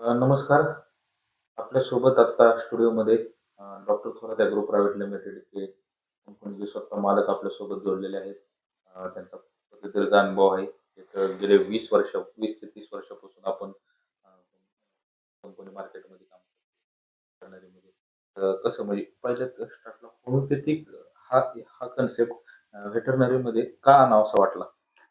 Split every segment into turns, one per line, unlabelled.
नमस्कार. आपल्यासोबत आता स्टुडिओमध्ये डॉक्टर थोरात ॲग्रो प्रायव्हेट लिमिटेडचे कंपनीचे स्वतः मालक आपल्यासोबत जोडलेले आहेत. त्यांचा दीर्घ अनुभव आहे. एक गेले वीस वर्ष वीस ते तीस वर्षापासून आपण कंपनी मार्केटमध्ये काम करतो. कसं म्हणजे पहिल्या स्टार्टला होमिओपॅथिक हा हा कन्सेप्ट व्हेटरनरीमध्ये का आणावासा वाटला?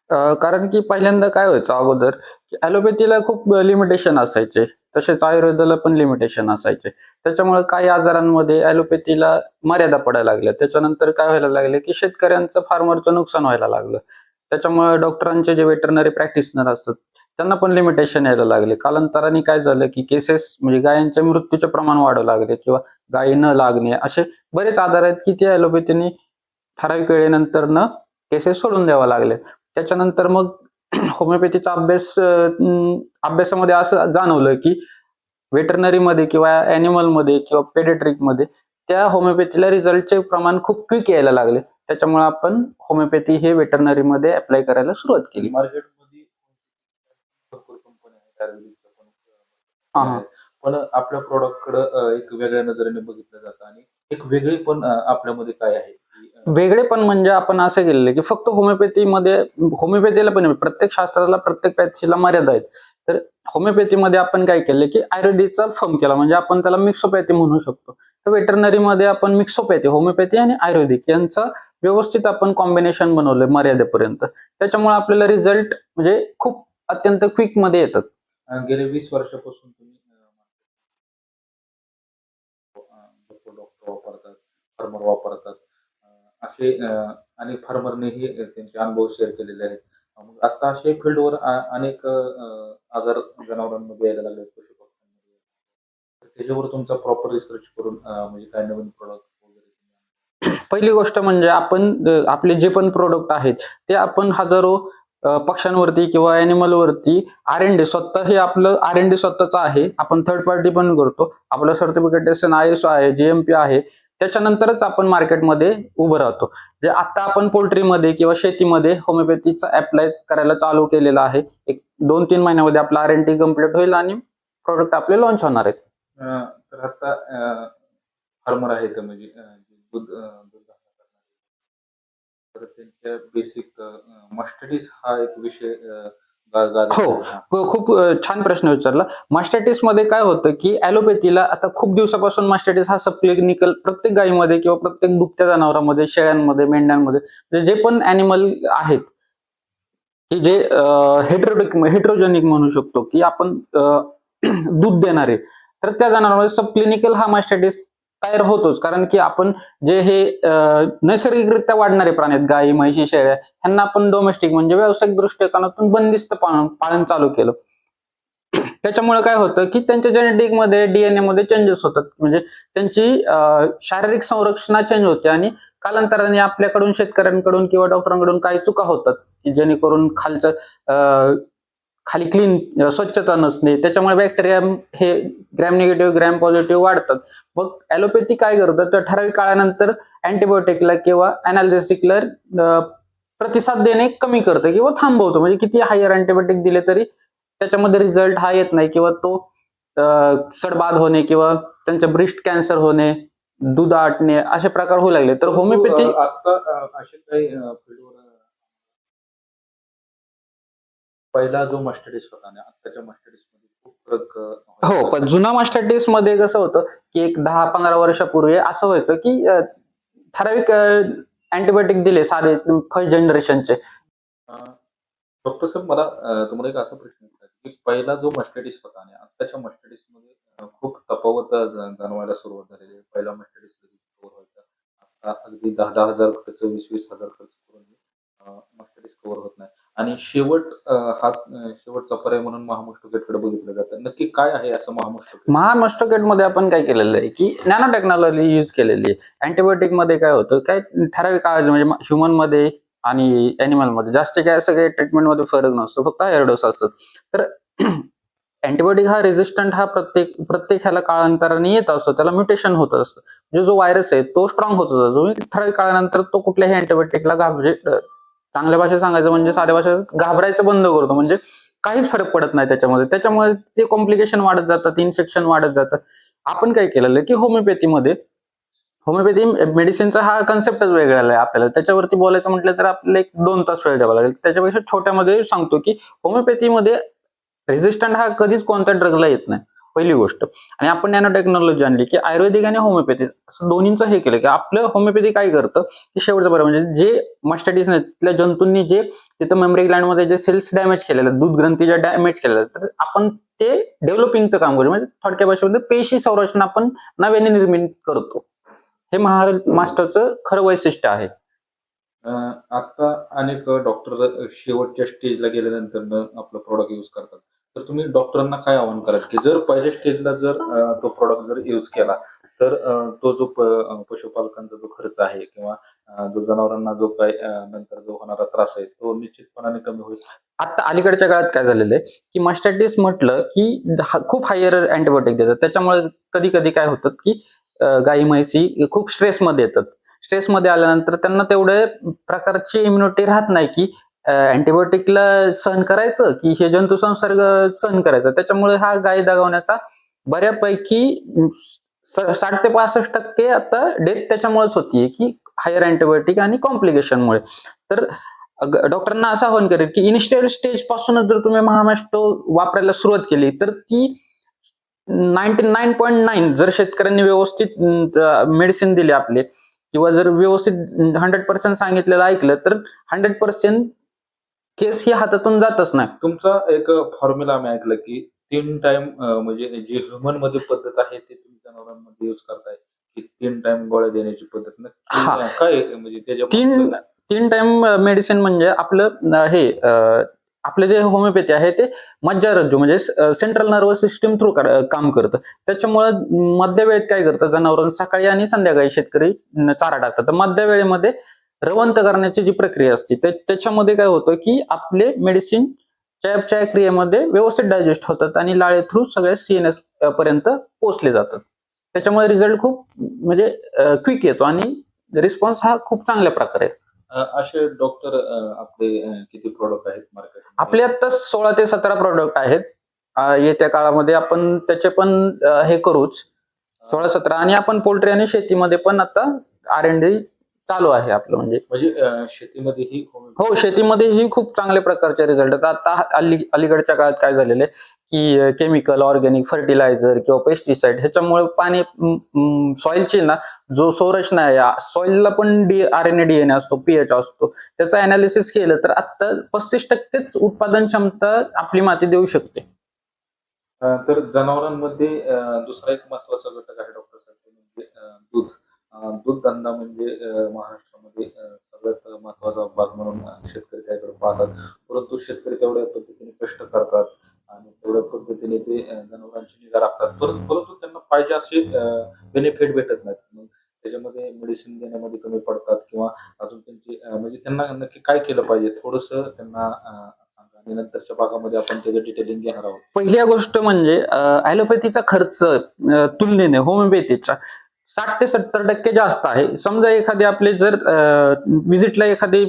कारण की पहिल्यांदा काय व्हायचं अगोदर, की ॲलोपॅथीला खूप लिमिटेशन असायचे. तसेच आयुर्वेदाला पण लिमिटेशन असायचे. त्याच्यामुळे काही आजारांमध्ये ॲलोपॅथीला मर्यादा पडायला लागल्या. त्याच्यानंतर काय व्हायला लागले, की शेतकऱ्यांचं फार्मरचं नुकसान व्हायला लागलं. त्याच्यामुळे डॉक्टरांचे जे वेटरनरी प्रॅक्टिशनर असतात, त्यांना पण लिमिटेशन यायला लागले. कालांतराने काय झालं, की केसेस म्हणजे गायींच्या मृत्यूचे प्रमाण वाढू लागले किंवा गायी न लागणे असे बरेच आजार आहेत, की ते ॲलोपॅथीने ठराविक वेळेनंतर न केसेस सोडून द्यावा लागले त्याच्यानंतर मग होमिओपॅथीचा अभ्यास अभ्यासामध्ये असं जाणवलं, की वेटरनरीमध्ये किंवा ॲनिमलमध्ये किंवा पेडियाट्रिकमध्ये त्या होमिओपॅथीला रिझल्टचे प्रमाण खूप क्विक यायला लागले. त्याच्यामुळे आपण होमिओपॅथी हे वेटरनरीमध्ये अप्लाय करायला सुरुवात केली.
मार्केटमध्ये पण आपल्या प्रॉडक्टकडं एक वेगळ्या नजरेने बघितलं जातं आणि एक वेगळी पण आपल्यामध्ये काय आहे? वेगळेपण
वेगळे पण म्हणजे आपण असं केलेलं की फक्त होमिओपॅथीमध्ये होमिओपॅथीला पण प्रत्येक शास्त्राला, प्रत्येक पॅथीला मर्यादा आहेत. तर होमिओपॅथीमध्ये आपण काय केलं, की आयुर्वेदिकचा फर्म केला. म्हणजे आपण त्याला मिक्सोपॅथी म्हणू शकतो. तर वेटरनरीमध्ये आपण मिक्सोपॅथी, होमिओपॅथी आणि आयुर्वेदिक यांचं व्यवस्थित आपण कॉम्बिनेशन बनवलंय मर्यादेपर्यंत. त्याच्यामुळे आपल्याला रिझल्ट म्हणजे खूप अत्यंत क्विकमध्ये येतात.
गेले वीस वर्षापासून तुम्ही वापरतात, फार्मर वापरतात. असे अनेक फार्मरनेही त्यांचे अनुभव शेअर केलेले आहेत. मग आता असे फील्डवर अनेक आजार जनावरांमध्ये यायला लागले पशुपक्ष्यांमध्ये. त्याच्यावर तुमचा प्रॉपर रिसर्च करून म्हणजे काय नवीन प्रोडक्ट वगैरे
पहिली गोष्ट म्हणजे आपण आपले जे पण प्रोडक्ट आहेत, ते आपण हजारो पक्ष्यांवरती किंवा अॅनिमलवरती आर-एन-डी स्वतः हे आपलं आर-एन-डी स्वतःच आहे. आपण थर्ड पार्टी पण करतो. आपलं सर्टिफिकेटेशन आय-एस-ओ आहे, जी-एम-पी आहे. त्याच्यानंतरच आपण मार्केटमध्ये उभं राहतो. म्हणजे आता आपण पोल्ट्रीमध्ये किंवा शेतीमध्ये होमिओपॅथीचा अप्लाय करायला चालू केलेला आहे. एक 2-3 महिन्यामध्ये आपला आर एन टी कंप्लीट होईल आणि प्रॉडक्ट आपले लॉन्च होणार आहेत.
तर आता फार्मर आहेत म्हणजे दूध तर त्यांच्या बेसिक मस्टडीज हा एक विषय
हो. खूप छान प्रश्न विचारला. मास्टायटिसमध्ये काय होतं, की ॲलोपॅथीला आता खूप दिवसापासून मास्टायटिस हा सब क्लिनिकल प्रत्येक गायीमध्ये किंवा प्रत्येक दुभत्या जनावरांमध्ये, शेळ्यांमध्ये, मेंढ्यांमध्ये म्हणजे जे पण ॲनिमल आहेत, की जे हेटेरोटिक हेटेरोजेनिक म्हणू शकतो, की आपण दूध देणारे. तर त्या जनावरांमध्ये सब क्लिनिकल हा मास्टायटिस तयार होतोच. कारण की आपण जे हे नैसर्गिकरित्या वाढणारे प्राणी आहेत, गायी, म्हशी, शेळ्या ह्यांना आपण डोमेस्टिक म्हणजे व्यावसायिक दृष्टिकोनातून बंदिस्त पालन पालन चालू केलं. त्याच्यामुळे काय होतं, की त्यांच्या जेनेटिकमध्ये डीएनए मध्ये चेंजेस होतात. म्हणजे त्यांची शारीरिक संरक्षणा चेंज होते आणि कालांतराने आपल्याकडून, शेतकऱ्यांकडून किंवा डॉक्टरांकडून काही चुका होतात, की जेणेकरून खालचं अ, खाली क्लीन स्वच्छता नसणे. त्याच्यामुळे बॅक्टेरिया हे ग्रॅम निगेटिव्ह, ग्रॅम पॉझिटिव्ह वाढतात. मग ॲलोपॅथी काय करतं, तर ठराविक काळानंतर अँटिबायोटिकला किंवा अॅनाल्जेसिकला अ, प्रतिसाद देणे कमी करतं किंवा थांबवतं. म्हणजे किती हायर अँटिबायोटिक दिले तरी त्याच्यामध्ये रिझल्ट हा येत नाही किंवा तो सडबाद होणे किंवा त्यांचं ब्रेस्ट कॅन्सर होणे, दूध आटणे असे प्रकार होऊ लागले. तर होमिओपॅथी
पहिला जो मास्टडीस होता आणि आत्ताच्या मास्टडीसमध्ये खूप फरक
हो, पण जुना मास्टायटिसमध्ये कसं होतं, की एक 10-15 वर्षापूर्वी असं व्हायचं, की ठराविक अँटिबायोटिक दिले साधे फर्स्ट जनरेशनचे.
डॉक्टर साहेब मला तुम्हाला एक असा प्रश्न विचारायचा की पहिला जो मस्टडीस होता आणि आत्ताच्या मस्टडीसमध्ये खूप तफावत जाणवायला सुरुवात झालेली आहे. पहिला मस्टडीस कव्हर व्हायचा आता अगदी दहा दहा हजार खर्च वीस वीस हजार खर्च करून मस्टडीस कव्हर होत नाही आणि शेवट हा शेवटचा पर्याय म्हणून महामस्टोकेटकडे बघितलं जातं नक्की काय आहे असं महामस्टोकेट
महामस्टोकेटमध्ये आपण काय केलेलं आहे, की नॅनो टेक्नॉलॉजी यूज केलेली आहे. अँटिबायोटिकमध्ये काय होतं, काय ठराविक काळ म्हणजे ह्युमनमध्ये आणि ॲनिमलमध्ये जास्त काय असं काही ट्रीटमेंटमध्ये फरक नसतो. फक्त हायर असतात. तर अँटिबायोटिक हा रेझिस्टंट हा प्रत्येक प्रत्येक ह्याला काळांतराने येत असतो. त्याला म्युटेशन होत असतं. म्हणजे जो व्हायरस आहे तो स्ट्रॉंग होत असतो ठराविक काळानंतर तो कुठल्याही अँटीबायोटिकला घाबरे चांगल्या भाषेत सांगायचं म्हणजे साध्या भाषेत घाबरायचं बंद करतो. म्हणजे काहीच फरक पडत नाही त्याच्यामध्ये. त्याच्यामुळे ते कॉम्प्लिकेशन वाढत जातात इन्फेक्शन वाढत जातं आपण काय केलेलं की होमिओपॅथीमध्ये होमिओपॅथी मेडिसिनचा हा कन्सेप्टच वेगळा आहे आपल्याला. त्याच्यावरती बोलायचं म्हटलं तर आपल्याला एक दोन तास वेळ द्यावा लागेल. त्याच्यापेक्षा छोट्यामध्ये सांगतो की होमिओपॅथीमध्ये रेझिस्टंट हा कधीच कोणत्या ड्रगला येत नाही. पहिली गोष्ट. आणि आपण नॅनो टेक्नॉलॉजी आणली की आयुर्वेदिक आणि होमिओपॅथी असं दोन्हींचं हे केलं की आपलं होमिओपॅथी काय करतं? की शेवटचं बरं म्हणजे जे मास्टायटिस जंतूंनी जे तिथं मेमरी ग्लँडमध्ये जे सेल्स डॅमेज केलेले दूध ग्रंथीच्या डॅमेज केलेल्या तर आपण ते डेव्हलपिंगचं काम करू. म्हणजे थोडक्या भाषेमध्ये पेशी संरक्षण आपण नव्याने निर्मित करतो. हे महाराष्ट्राचं खरं वैशिष्ट्य आहे.
आता अनेक डॉक्टर शेवटच्या स्टेजला गेल्यानंतर आपलं प्रोडक्ट युज करतात. तर तुम्ही डॉक्टरांना काय आव्हान कराल की जर पहिल्या स्टेजला जर अं, तो प्रॉडक्ट जर युज केला तर अं, तो जो प- अं, पशुपालकांचा जो खर्च आहे किंवा अं, जो जनावरांना जो काय अं, नंतर जो होणारा त्रास आहे तो निश्चितपणाने कमी होईल?
आता अलीकडच्या काळात काय झालेलं आहे की मास्टायटिस म्हटलं की हा- खूप हायर अँटीबायोटिक देतात. त्याच्यामुळे कधी कधी काय होतं की अं, गाई म्हैसी खूप स्ट्रेसमध्ये येतात. स्ट्रेसमध्ये आल्यानंतर त्यांना तेवढे प्रकारची इम्युनिटी राहत नाही की अँटीबायोटिकला सहन करायचं की हे जंतू संसर्ग सहन करायचा? त्याच्यामुळे हा गाय दागवण्याचा बऱ्यापैकी साठ ते पासष्ट टक्के आता डेथ त्याच्यामुळेच होतीये की हायर अँटीबायोटिक आणि कॉम्प्लिकेशनमुळे. तर डॉक्टरांना असं आवाहन करेल की इनिशियल स्टेज पासूनच जर तुम्ही महामॅस्टो वापरायला सुरुवात केली तर ती नाईन्टी नाईन पॉईंट नाईन जर शेतकऱ्यांनी व्यवस्थित मेडिसिन दिले आपले किंवा जर व्यवस्थित हंड्रेड पर्सेंट सांगितलेलं ऐकलं तर हंड्रेड पर्सेंट केस ही हातातून जातच नाही.
तुमचा एक फॉर्म्युला आम्ही ऐकलं की तीन टाइम म्हणजे जी ह्युमनमध्ये पद्धत आहे ती तुम्ही जनावरांमध्ये युज करताय. की तीन टाइम गोळ्या देण्याची पद्धत काय? म्हणजे त्याच्या
तीन तीन टाइम मेडिसिन म्हणजे आपलं हे आपलं जे होमिओपॅथी आहे ते मज्जारज्जू म्हणजे सेंट्रल नर्वस सिस्टीम थ्रू काम करतं. त्याच्यामुळं मध्यवेळेत काय करतं? जनावरांना सकाळी आणि संध्याकाळी शेतकरी चारा टाकतात. तर मध्यवेळेमध्ये रवंत करण्याची जी प्रक्रिया असते त्या- त्याच्यामध्ये काय होतं की आपले मेडिसिन चयापचय क्रियेमध्ये व्यवस्थित डायजेस्ट होतात आणि लाळे थ्रू सगळे सीएनएस पर्यंत पोहोचले जातात. त्याच्यामुळे रिझल्ट खूप म्हणजे क्विक येतो आणि रिस्पॉन्स हा खूप चांगल्या प्रकारे आहे.
असे डॉक्टर आपले किती प्रोडक्ट आहेत मार्केट
आपले आता सोळा ते सतरा प्रोडक्ट आहेत. येत्या काळामध्ये आपण त्याचे पण हे करूच. सोळा सतरा आणि आपण पोल्ट्री आणि शेतीमध्ये पण आता आर एन डी चालू आहे आपलं म्हणजे.
म्हणजे अं, शेतीमध्येही
हो शेतीमध्ये ही खूप चांगल्या प्रकारचे रिझल्ट आहेत आता अली अलीकडच्या काळात काय झालेलं आहे की केमिकल ऑर्गॅनिक फर्टिलायझर किंवा पेस्टिसाइड ह्याच्यामुळे पाणी सॉइलची ना जो संरचना आहे सॉइलला पण D R N A D N असतो पीएच असतो त्याचं अनालिसिस केलं तर आता पस्तीस टक्केच उत्पादन क्षमता आपली माती देऊ शकते.
तर जनावरांमध्ये दुसरा एक महत्त्वाचा घटक आहे डॉक्टर साहेब म्हणजे अं, दूध अं, दूध धंदा म्हणजे महाराष्ट्रामध्ये सगळ्यात महत्त्वाचा भाग म्हणून शेतकरी त्याकडे पाहतात. परंतु शेतकरी तेवढ्या पद्धतीने कष्ट करतात आणि तेवढ्या पद्धतीने ते जनावरांची निगा राखतात. परंतु त्यांना पाहिजे असे बेनिफिट भेटत नाहीत. मग त्याच्यामध्ये मेडिसिन देण्यामध्ये कमी पडतात किंवा अजून त्यांची म्हणजे त्यांना नक्की काय केलं पाहिजे थोडस त्यांना आणि नंतरच्या भागामध्ये आपण त्याचं डिटेलिंग घेणार आहोत.
पहिली गोष्ट म्हणजे ॲलोपॅथीचा खर्च तुलनेने होमिओपॅथीचा साठ ते सत्तर टक्के जास्त आहे. समजा एखादे आपले जर व्हिजिटला एखादे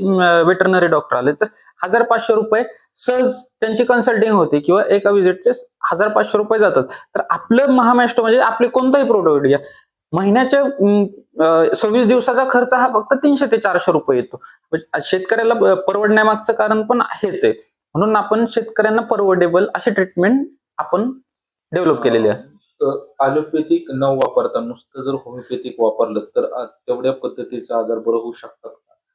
वेटरनरी डॉक्टर आले तर हजार पाचशे रुपये सहज त्यांची कन्सल्टिंग होते किंवा एका व्हिजिटचे हजार पाचशे रुपये जातात. तर आपलं महामॅस्टो म्हणजे आपले कोणताही प्रोडक्ट घ्या. महिन्याच्या सव्वीस दिवसाचा खर्च हा फक्त तीनशे ते चारशे रुपये येतो. म्हणजे शेतकऱ्याला परवडण्यामागचं कारण पण हेच आहे. म्हणून आपण शेतकऱ्यांना परवडेबल अशी ट्रीटमेंट आपण डेव्हलप केलेली आहे.
अलोपॅथिक न वापरता नुसतं जर होमिओपॅथिक वापरलं तर तेवढ्या पद्धतीचा आजार बरं होऊ शकतात?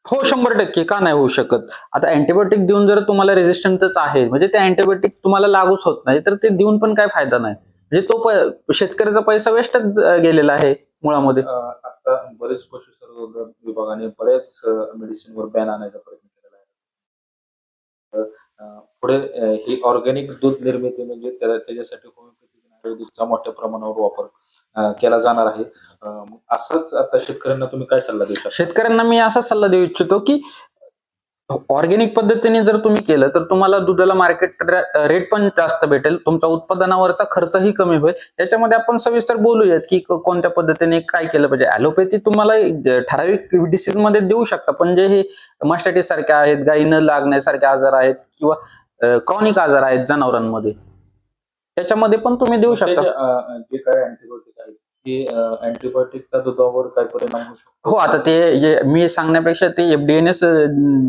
हो शंभर टक्के का नाही होऊ शकत? आता अँटीबायोटिक देऊन जर तुम्हाला रेजिस्टन्सच आहे म्हणजे ते अँटीबायोटिक तुम्हाला लागूच होत नाही तर ते देऊन पण काय फायदा नाही. म्हणजे तो शेतकऱ्याचा पैसा वेस्टच गेलेला आहे मुळामध्ये.
आता बरेच पशुसंवर्धन विभागाने बऱ्याच मेडिसिनवर बॅन आणायचा प्रयत्न केलेला आहे. पुढे ही ऑर्गॅनिक दूध निर्मिती म्हणजे त्याला त्याच्यासाठी होमिओपॅथिक आणि मोठ्या प्रमाणावर वापर केला जाणार आहे. असंच आता शेतकऱ्यांना तुम्ही काय सल्ला देऊ शकता?
शेतकऱ्यांना मी असा सल्ला देऊ इच्छितो की ऑर्गेनिक पद्धतीने जर तुम्ही केलं तर तुम्हाला दुधाला मार्केट रेट पण जास्त भेटेल. तुमचा उत्पादनावरचा खर्चही कमी होईल. याच्यामध्ये आपण सविस्तर बोलूयात की कोणत्या पद्धतीने काय केलं पाहिजे. ॲलोपॅथी तुम्हाला ठराविक डिसीजमध्ये देऊ शकता पण जे हे मास्टायटिस सारखे आहेत गायीनं लागण्यासारखे आजार आहेत किंवा क्रॉनिक आजार आहेत जनावरांमध्ये त्याच्यामध्ये पण तुम्ही देऊ शकता.
जे काय अँटीबायोटिक आहेत ते अँटीबायोटिकचा दुधावर काय परिणाम होऊ शकतो?
हो आता ते मी सांगण्यापेक्षा ते एफडीएनएस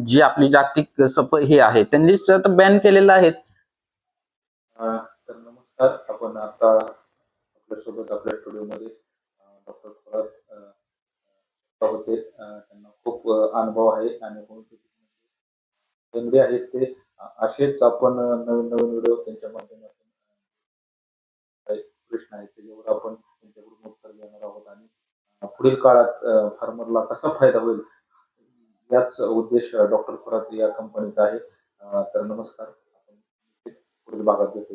जी आपली जागतिक सप हे आहे त्यांनीच बॅन केलेलं आहे.
तर नमस्कार आपण आता आपल्यासोबत आपल्या स्टुडिओमध्ये डॉक्टर थोरात अं, होते. त्यांना खूप अनुभव आहे आणि केंद्रे आहेत ते असेच आपण नवीन नवीन व्हिडिओ त्यांच्या माध्यमातून प्रश्न आहेत त्याच्यावर आपण त्यांच्याकडून उत्तर घेणार आहोत आणि पुढील काळात फार्मरला कसा फायदा होईल याच उद्देश डॉक्टर खुरात या कंपनीचा आहे. तर नमस्कार. आपण पुढील भागात भेटू.